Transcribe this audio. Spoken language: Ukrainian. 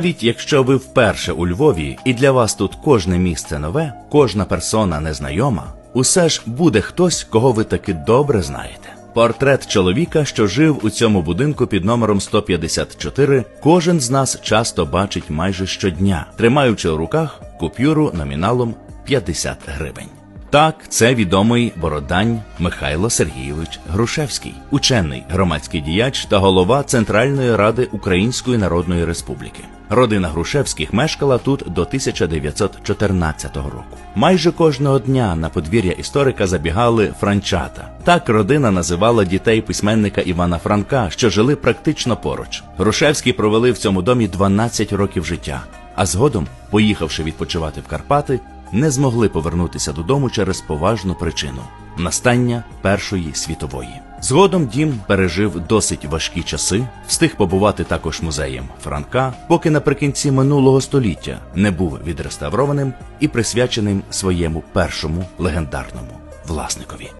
Навіть якщо ви вперше у Львові і для вас тут кожне місце нове, кожна персона незнайома, усе ж буде хтось, кого ви таки добре знаєте. Портрет чоловіка, що жив у цьому будинку під номером 154, кожен з нас часто бачить майже щодня, тримаючи у руках купюру номіналом 50 гривень. Так, це відомий бородань Михайло Сергійович Грушевський, учений, громадський діяч та голова Центральної ради Української Народної Республіки. Родина Грушевських мешкала тут до 1914 року. Майже кожного дня на подвір'я історика забігали франчата. Так родина називала дітей письменника Івана Франка, що жили практично поруч. Грушевські провели в цьому домі 12 років життя, а згодом, поїхавши відпочивати в Карпати, не змогли повернутися додому через поважну причину настання Першої світової. Згодом дім пережив досить важкі часи, встиг побувати також музеєм Франка, поки наприкінці минулого століття не був відреставрованим і присвяченим своєму першому легендарному власникові.